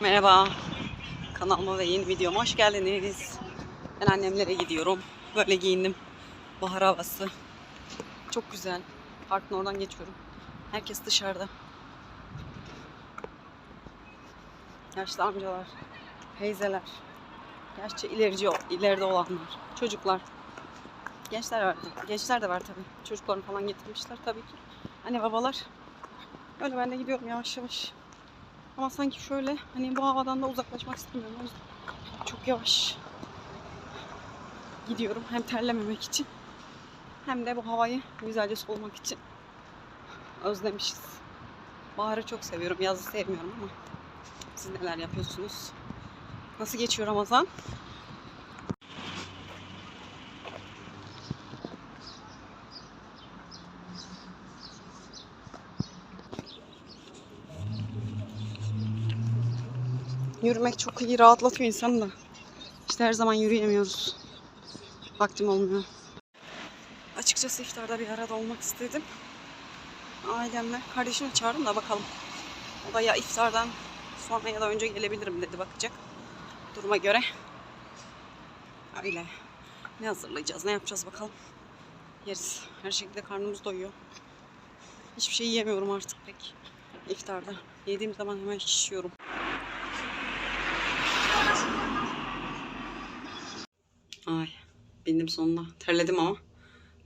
Merhaba. Kanalıma ve yeni videoma hoş geldiniz. Ben annemlere gidiyorum. Böyle giyindim. Bahar havası. Çok güzel. Parkın oradan geçiyorum. Herkes dışarıda. Yaşlı amcalar, teyzeler. Yaşça ilerici, ileride olanlar. Çocuklar. Gençler var. Gençler de var tabii. Çocuklarını falan getirmişler tabii ki. Anne babalar. Öyle ben de gidiyorum yavaş yavaş. Ama sanki şöyle hani bu havadan da uzaklaşmak istemiyorum. O yüzden çok yavaş gidiyorum. Hem terlememek için hem de bu havayı güzelce solumak için özlemişiz. Baharı çok seviyorum. Yazı sevmiyorum ama siz neler yapıyorsunuz? Nasıl geçiyor Ramazan? Yürümek çok iyi, rahatlatıyor insanı da. İşte her zaman yürüyemiyoruz. Vaktim olmuyor. Açıkçası iftarda bir arada olmak istedim. Ailemle. Kardeşimi çağırdım da bakalım. O da ya iftardan sonra ya da önce gelebilirim dedi bakacak. Duruma göre. Öyle. Ne hazırlayacağız, ne yapacağız bakalım. Yeriz. Her şekilde karnımız doyuyor. Hiçbir şey yiyemiyorum artık pek. İftarda. Yediğim zaman hemen şişiyorum. Ay bindim sonunda. Terledim ama.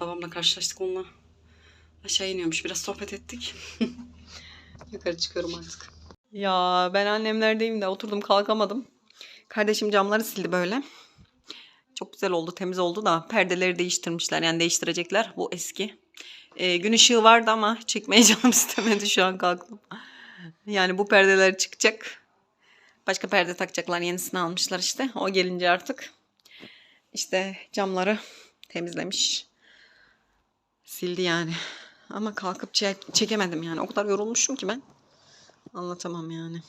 Babamla karşılaştık onunla. Aşağı iniyormuş. Biraz sohbet ettik. Yukarı çıkıyorum artık. Ya ben annemlerdeyim de oturdum kalkamadım. Kardeşim camları sildi böyle. Çok güzel oldu, temiz oldu da perdeleri değiştirmişler. Yani değiştirecekler. Bu eski. Ee, gün ışığı vardı ama çekmeye canım istemedi şu an kalktım. Yani bu perdeler çıkacak. Başka perde takacaklar. Yenisini almışlar işte. O gelince artık işte camları temizlemiş. Sildi yani. Ama kalkıp çek- çekemedim yani. O kadar yorulmuşum ki ben. Anlatamam yani.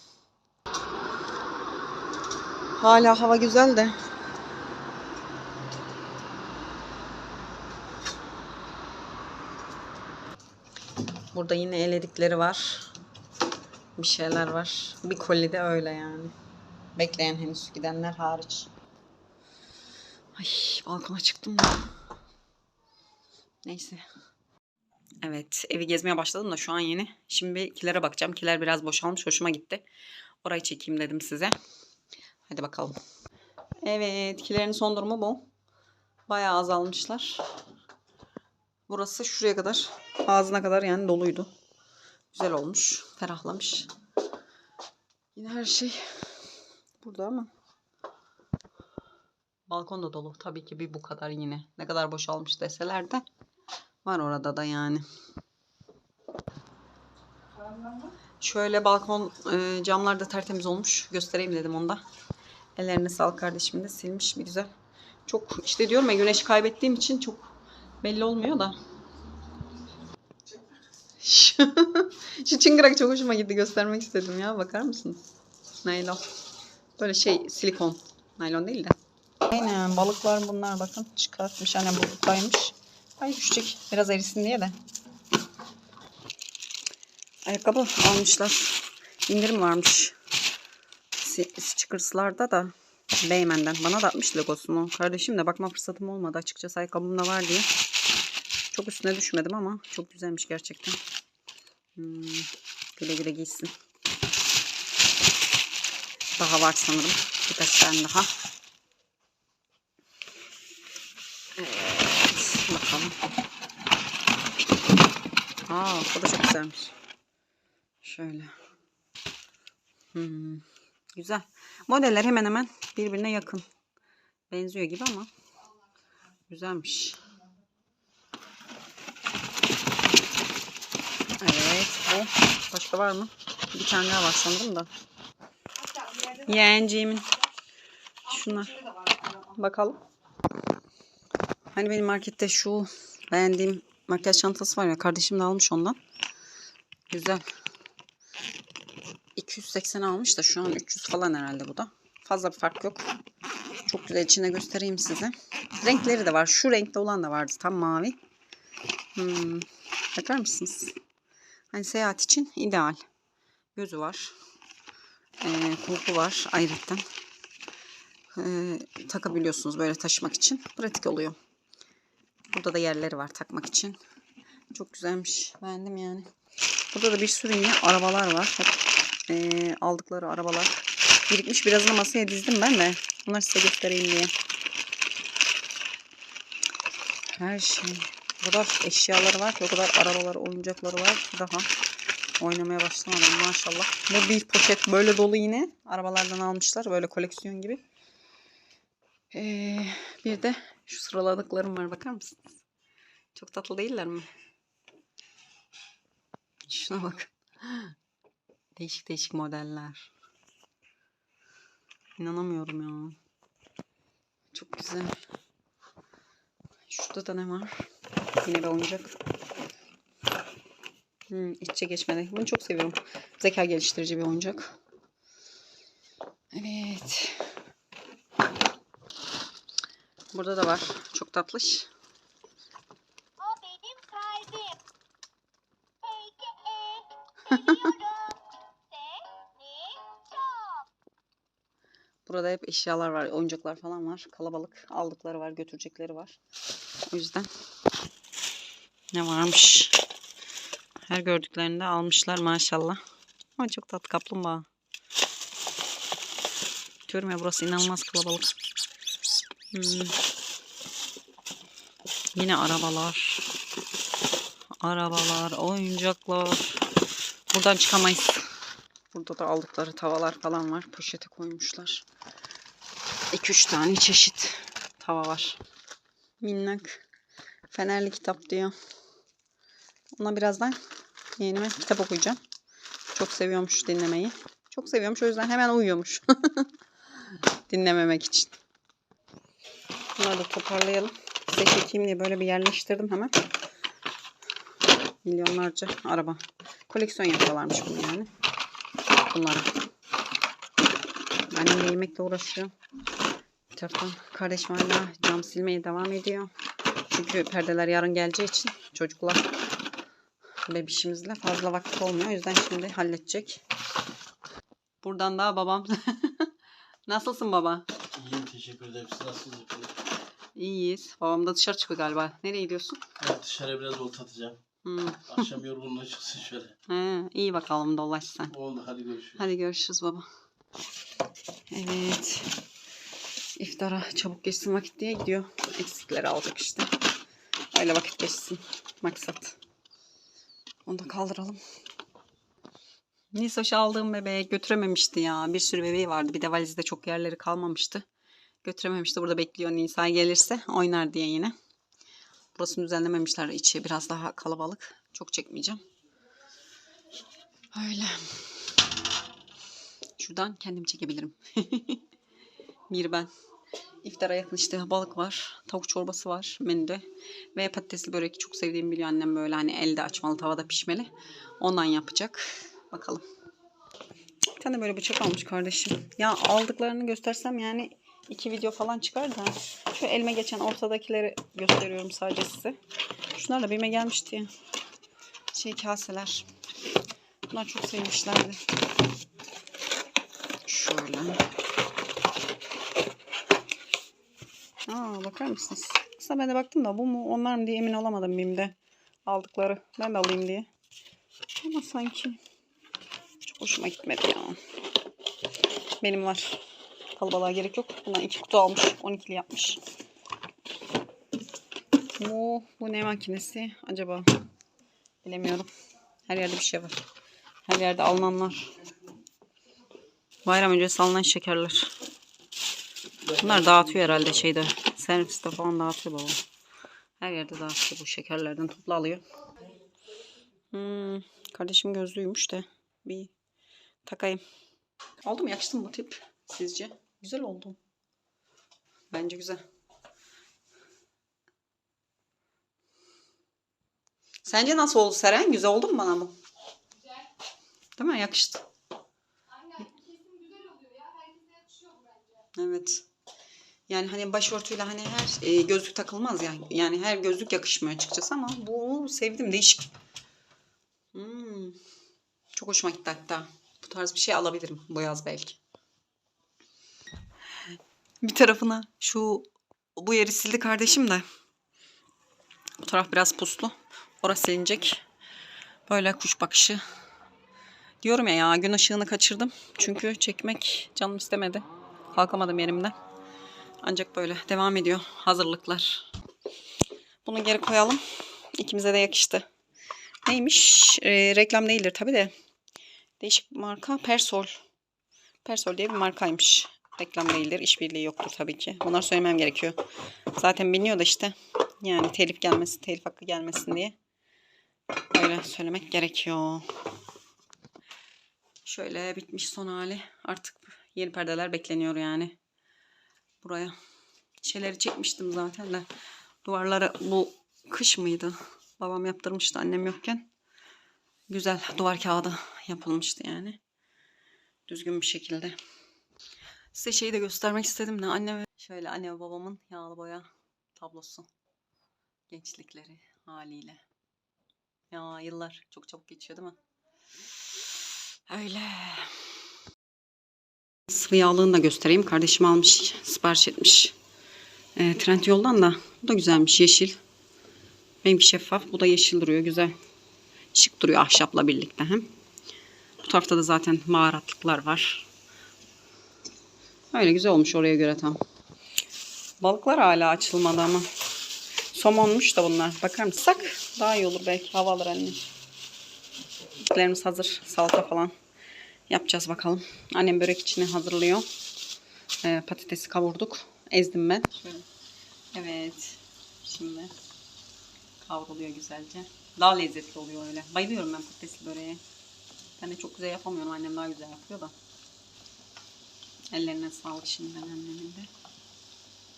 Hala hava güzel de. Burada yine eledikleri var. Bir şeyler var. Bir koli de öyle yani. Bekleyen henüz gidenler hariç. Ay balkona çıktım da. Neyse. Evet evi gezmeye başladım da şu an yeni. Şimdi kilere bakacağım. Kiler biraz boşalmış. Hoşuma gitti. Orayı çekeyim dedim size. Hadi bakalım. Evet kilerin son durumu bu. Bayağı azalmışlar. Burası şuraya kadar. Ağzına kadar yani doluydu. Güzel olmuş. Ferahlamış. Yine her şey burada ama. Balkon da dolu. Tabii ki bir bu kadar yine. Ne kadar boşalmış deseler de var orada da yani. Şöyle balkon e, camlar da tertemiz olmuş. Göstereyim dedim onda. Ellerine sağlık kardeşim de silmiş bir güzel. Çok işte diyorum ya güneşi kaybettiğim için çok belli olmuyor da. Şu, çıngırak çok hoşuma gitti. Göstermek istedim ya. Bakar mısınız? Naylon. Böyle şey silikon. Naylon değil de. Aynen balıklar bunlar bakın çıkartmış annem buluktaymış. Ay düşecek biraz erisin diye de. Ayakkabı almışlar. İndirim varmış. Stickers'larda da Beymen'den. Bana da atmış logosunu. Kardeşim de bakma fırsatım olmadı açıkçası ayakkabımda var diye. Çok üstüne düşmedim ama çok güzelmiş gerçekten. Hmm, güle güle giysin. Daha var sanırım. Birkaç tane daha. Evet. Bakalım. Aa, bu da çok güzelmiş. Şöyle. Hmm, güzel. Modeller hemen hemen birbirine yakın. Benziyor gibi ama güzelmiş. Evet bu. Başka var mı? Bir tane daha var sanırım da. Yeğenciğimin. Şunlar. Bakalım. Hani benim markette şu beğendiğim makyaj çantası var ya. Kardeşim de almış ondan. Güzel. 280 almış da şu an 300 falan herhalde bu da. Fazla bir fark yok. Çok güzel içine göstereyim size. Renkleri de var. Şu renkte olan da vardı. Tam mavi. Hmm. Bakar mısınız? Hani seyahat için ideal. Gözü var. e, kulpu var ayrıca. E, takabiliyorsunuz böyle taşımak için. Pratik oluyor. Burada da yerleri var takmak için. Çok güzelmiş. Beğendim yani. Burada da bir sürü yine arabalar var. Hep, e, aldıkları arabalar. Birikmiş birazını masaya dizdim ben de. Bunları size göstereyim diye. Her şey. O kadar eşyaları var ki o kadar arabaları, oyuncakları var. Daha oynamaya başlamadım maşallah. Bu bir poşet böyle dolu yine. Arabalardan almışlar. Böyle koleksiyon gibi. Ee, bir de şu sıraladıklarım var. Bakar mısınız? Çok tatlı değiller mi? Şuna bak. Değişik değişik modeller. İnanamıyorum ya. Çok güzel. Şurada da ne var? Yine bir oyuncak. Hmm, içe geçmedi. Bunu çok seviyorum. Zeka geliştirici bir oyuncak. Burada da var. Çok tatlış. O benim kalbim. Peki çok. Burada hep eşyalar var. Oyuncaklar falan var. Kalabalık. Aldıkları var. Götürecekleri var. O yüzden ne varmış? Her gördüklerinde almışlar maşallah. Ama çok tatlı kaplumbağa. Diyorum ya burası inanılmaz kalabalık. Hmm. Yine arabalar. Arabalar, oyuncaklar. Buradan çıkamayız. Burada da aldıkları tavalar falan var. Poşete koymuşlar. 2-3 tane çeşit tava var. Minnak. Fenerli kitap diyor. Ona birazdan yeğenime kitap okuyacağım. Çok seviyormuş dinlemeyi. Çok seviyormuş o yüzden hemen uyuyormuş. Dinlememek için. Bunları da toparlayalım. Size çekeyim diye böyle bir yerleştirdim hemen. Milyonlarca araba. Koleksiyon yapıyorlarmış bunu yani. Bunları. Annem de yemekle uğraşıyor. Bir taraftan kardeşim hala cam silmeye devam ediyor. Çünkü perdeler yarın geleceği için çocuklar bebişimizle fazla vakit olmuyor. O yüzden şimdi halledecek. Buradan da babam. Nasılsın baba? İyiyim teşekkür ederim. Siz nasılsınız? İyiyiz. Babam da dışarı çıkıyor galiba. Nereye gidiyorsun? Evet dışarı biraz volt atacağım. Hmm. Akşam yorgunluğu çıksın şöyle. He, iyi bakalım dolaş sen. Oldu hadi görüşürüz. Hadi görüşürüz baba. Evet. İftara çabuk geçsin vakit diye gidiyor. Eksikleri alacak işte. Öyle vakit geçsin. Maksat. Onu da kaldıralım. Nisoş aldığım bebeğe götürememişti ya. Bir sürü bebeği vardı. Bir de valizde çok yerleri kalmamıştı. Götürememişti. Burada bekliyor Nisa gelirse oynar diye yine. Burasını düzenlememişler. İçi biraz daha kalabalık. Çok çekmeyeceğim. Öyle. Şuradan kendim çekebilirim. bir ben. İftara yakın işte balık var. Tavuk çorbası var menüde. Ve patatesli börek çok sevdiğimi biliyor annem böyle hani elde açmalı tavada pişmeli. Ondan yapacak. Bakalım. Bir tane böyle bıçak almış kardeşim. Ya aldıklarını göstersem yani iki video falan çıkar da. Şu elime geçen ortadakileri gösteriyorum sadece size. Şunlar da benim gelmişti. Şey kaseler. Bunlar çok sevmişlerdi. Şöyle. Aa bakar mısınız? Aslında ben de baktım da bu mu onlar mı diye emin olamadım BİM'de aldıkları. Ben de alayım diye. Ama sanki çok hoşuma gitmedi ya. Benim var. Kalabalığa gerek yok. Bundan iki kutu almış. 12'li yapmış. Bu, bu ne makinesi acaba? Bilemiyorum. Her yerde bir şey var. Her yerde alınanlar. Bayram öncesi alınan şekerler. Bunlar dağıtıyor herhalde şeyde. Serviste falan dağıtıyor baba. Her yerde dağıtıyor bu şekerlerden topla alıyor. Hmm, kardeşim gözlüymüş de bir takayım. Oldu mu? Yakıştı mı bu tip sizce? Güzel oldu. Bence güzel. Sence nasıl oldu Seren? Güzel oldu mu bana bu? Değil mi? Yakıştı. Evet. Yani hani başörtüyle hani her e, gözlük takılmaz yani. Yani her gözlük yakışmıyor açıkçası ama bu sevdim değişik. Hmm. Çok hoşuma gitti hatta. Bu Bu tarz bir şey alabilirim bu yaz belki. Bir tarafına şu bu yeri sildi kardeşim de. Bu taraf biraz puslu. Orası silinecek. Böyle kuş bakışı. Diyorum ya ya gün ışığını kaçırdım. Çünkü çekmek canım istemedi. Kalkamadım yerimden. Ancak böyle devam ediyor hazırlıklar. Bunu geri koyalım. İkimize de yakıştı. Neymiş? Ee, reklam değildir tabii de. Değişik marka. Persol. Persol diye bir markaymış. Reklam değildir. işbirliği yoktur tabii ki. Bunları söylemem gerekiyor. Zaten biliniyor da işte. Yani telif gelmesin, telif hakkı gelmesin diye. Öyle söylemek gerekiyor. Şöyle bitmiş son hali. Artık yeni perdeler bekleniyor yani. Buraya. Şeyleri çekmiştim zaten de. Duvarları bu kış mıydı? Babam yaptırmıştı annem yokken. Güzel duvar kağıdı yapılmıştı yani. Düzgün bir şekilde. Size şeyi de göstermek istedim de anne ve şöyle anne ve babamın yağlı boya tablosu. Gençlikleri haliyle. Ya yıllar çok çabuk geçiyor değil mi? Öyle. Sıvı yağlığını da göstereyim. Kardeşim almış, sipariş etmiş. E, trend yoldan da. Bu da güzelmiş, yeşil. Benimki şeffaf, bu da yeşil duruyor, güzel. Şık duruyor ahşapla birlikte hem. Bu tarafta da zaten baharatlıklar var. Öyle güzel olmuş oraya göre tam. Balıklar hala açılmadı ama. Somonmuş da bunlar. Bakar mısın? Daha iyi olur belki. Hava alır anne. Etlerimiz hazır. Salata falan yapacağız bakalım. Annem börek içini hazırlıyor. Ee, patatesi kavurduk. Ezdim ben. Şöyle. Evet. Şimdi kavruluyor güzelce. Daha lezzetli oluyor öyle. Bayılıyorum ben patatesli böreğe. Ben de çok güzel yapamıyorum. Annem daha güzel yapıyor da. Ellerine sağlık şimdiden annemin de.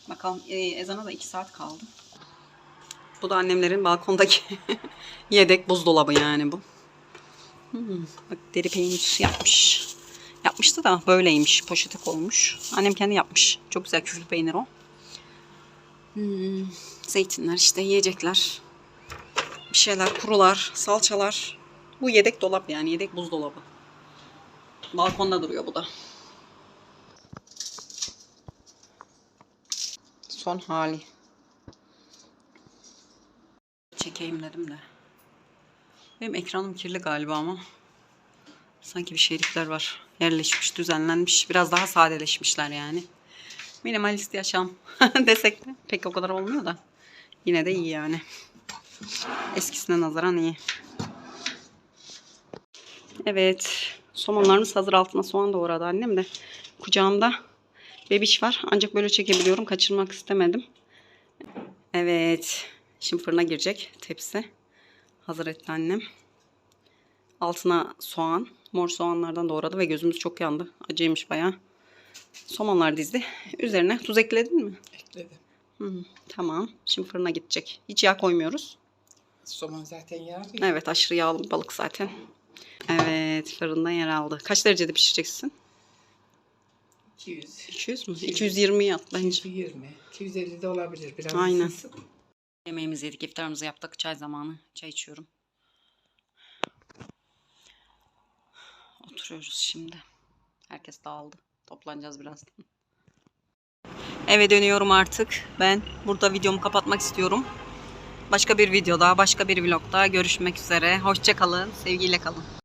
Bakalım e, ezana da 2 saat kaldı. Bu da annemlerin balkondaki yedek buzdolabı yani bu. Hmm, bak deri peynir yapmış. Yapmıştı da böyleymiş. Poşete koymuş. Annem kendi yapmış. Çok güzel küflü peynir o. Hmm, zeytinler işte yiyecekler. Bir şeyler kurular, salçalar. Bu yedek dolap yani yedek buzdolabı. Balkonda duruyor bu da. Son hali. Çekeyim dedim de. Benim ekranım kirli galiba ama. Sanki bir şeylikler var. Yerleşmiş, düzenlenmiş. Biraz daha sadeleşmişler yani. Minimalist yaşam desek de pek o kadar olmuyor da. Yine de iyi yani. Eskisine nazaran iyi. Evet. Somonlarımız hazır altına soğan doğradı annem de. Kucağımda bebiş var. Ancak böyle çekebiliyorum. Kaçırmak istemedim. Evet. Şimdi fırına girecek tepsi. Hazır etti annem. Altına soğan. Mor soğanlardan doğradı ve gözümüz çok yandı. Acıymış bayağı. Somonlar dizdi. Üzerine tuz ekledin mi? Ekledim. Hı, tamam. Şimdi fırına gidecek. Hiç yağ koymuyoruz. Somon zaten yağlı. Evet aşırı yağlı balık zaten. Evet fırından yer aldı. Kaç derecede pişireceksin? 200. 200 mü? 220 yat bence. 220. 250 de olabilir. Biraz Aynen. ısınsın. Yemeğimizi yedik, iftarımızı yaptık. Çay zamanı. Çay içiyorum. Oturuyoruz şimdi. Herkes dağıldı. Toplanacağız birazdan. Eve dönüyorum artık. Ben burada videomu kapatmak istiyorum. Başka bir videoda, başka bir vlogda görüşmek üzere. Hoşça kalın, sevgiyle kalın.